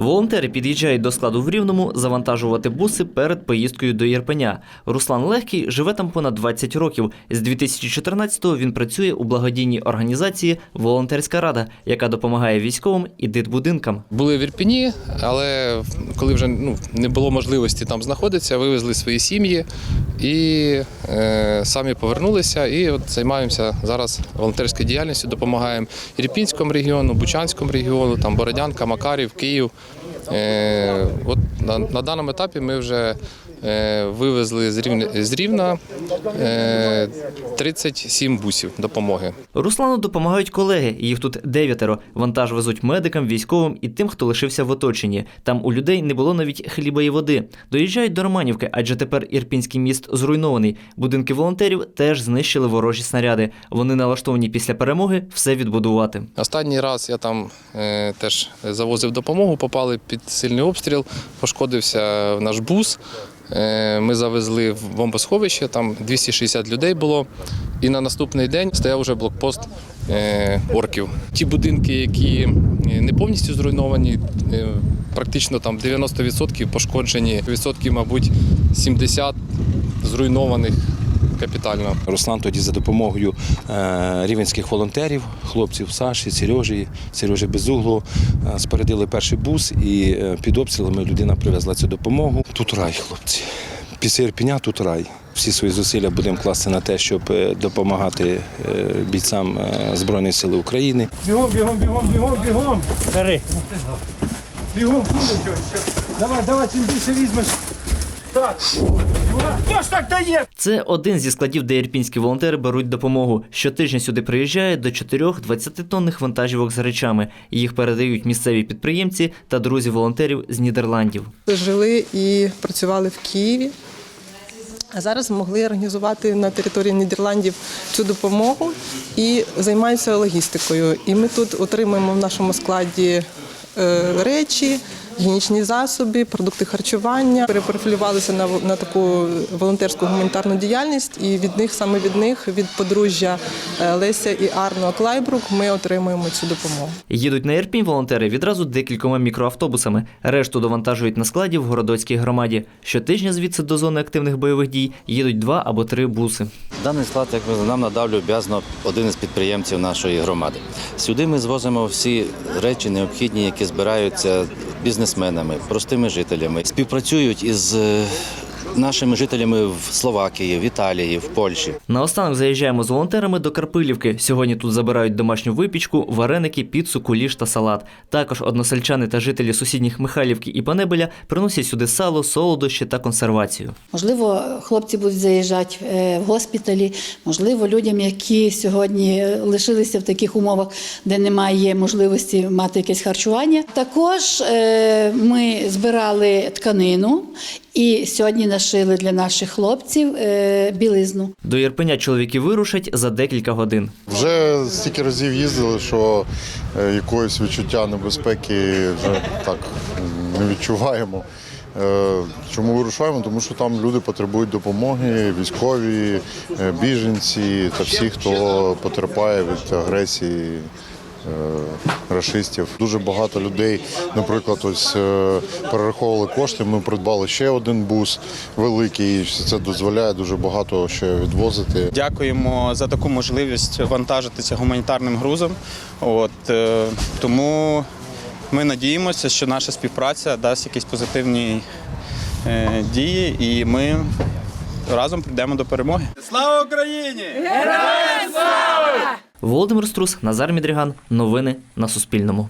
Волонтери під'їжджають до складу в Рівному завантажувати буси перед поїздкою до Єрпеня. Руслан Легкий живе там понад 20 років. З 2014-го він працює у благодійній організації Волонтерська рада, яка допомагає військовим і дитбудинкам. Були в Ірпіні, але коли вже ну, не було можливості там знаходитися, вивезли свої сім'ї і е, самі повернулися. І от займаємося зараз волонтерською діяльністю, допомагаємо Ірпінському регіону, Бучанському регіону, там Бородянка, Макарів, Київ. Е, от на, на даному етапі ми вже е, вивезли з рівня з Рівна 37 бусів допомоги. Руслану допомагають колеги. Їх тут дев'ятеро. Вантаж везуть медикам, військовим і тим, хто лишився в оточенні. Там у людей не було навіть хліба і води. Доїжджають до Романівки, адже тепер ірпінський міст зруйнований. Будинки волонтерів теж знищили ворожі снаряди. Вони налаштовані після перемоги все відбудувати. Останній раз я там е, теж завозив допомогу, попали під сильний обстріл, пошкодився наш бус. Е, ми завезли в бомбосховище, там 260 людей було. І на наступний день стояв вже блокпост е, орків. Ті будинки, які е, не повністю зруйновані, практично там 90% пошкоджені, відсотків, мабуть, 70 зруйнованих капітально. Руслан тоді за допомогою е, рівенських волонтерів, хлопців Саші, Сережі, Сережі Безуглу, е, спорядили перший бус і е, під обстрілами людина привезла цю допомогу. Тут рай, хлопці. Після Ірпіня тут рай. Всі свої зусилля будемо класти на те, щоб допомагати бійцям е, Збройних сил України. Бігом, бігом, бігом, бігом, бігом. Бери. Бігом. Давай, давай, чим більше візьмеш. Так. Хто ж так дає? Це один зі складів, де ірпінські волонтери беруть допомогу. Щотижня сюди приїжджає до чотирьох 20-тонних вантажівок з речами. Їх передають місцеві підприємці та друзі волонтерів з Нідерландів. жили і працювали в Києві. А зараз змогли організувати на території Нідерландів цю допомогу і займаються логістикою. І ми тут отримуємо в нашому складі е, речі, гігієнічні засоби, продукти харчування. Перепрофілювалися на, на таку волонтерську гуманітарну діяльність, і від них саме від них, від подружжя е, Леся і Арно Клайбрук, ми отримуємо цю допомогу. Їдуть на Ірпінь волонтери відразу декількома мікроавтобусами. Решту довантажують на складі в городоцькій громаді. Щотижня звідси до зони активних бойових дій їдуть два або три буси. Даний склад, як ви нам надав люб'язно один із підприємців нашої громади. Сюди ми звозимо всі речі необхідні, які збираються бізнесменами, простими жителями. Співпрацюють із е, нашими жителями в Словакії, в Італії, в Польщі. Наостанок заїжджаємо з волонтерами до Карпилівки. Сьогодні тут забирають домашню випічку, вареники, піцу, куліш та салат. Також односельчани та жителі сусідніх Михайлівки і Панебеля приносять сюди сало, солодощі та консервацію. Можливо, хлопці будуть заїжджати е, в госпіталі, можливо, людям, які сьогодні лишилися в таких умовах, де немає можливості мати якесь харчування. Також е, ми збирали тканину і сьогодні нашили для наших хлопців е, білизну. До Ірпеня чоловіки вирушать за декілька годин. Вже стільки разів їздили, що е, якогось відчуття небезпеки вже так не відчуваємо. Е, Чому вирушаємо? Тому що там люди потребують допомоги, військові, біженці та всі, хто потерпає від агресії. Е, Рашистів дуже багато людей, наприклад, ось е, перераховували кошти. Ми придбали ще один бус великий. і Це дозволяє дуже багато ще відвозити. Дякуємо за таку можливість вантажитися гуманітарним грузом. От, е, тому ми надіємося, що наша співпраця дасть якісь позитивні дії, і ми разом прийдемо до перемоги. Слава Україні! Володимир Струс, Назар Мідріган. Новини на Суспільному.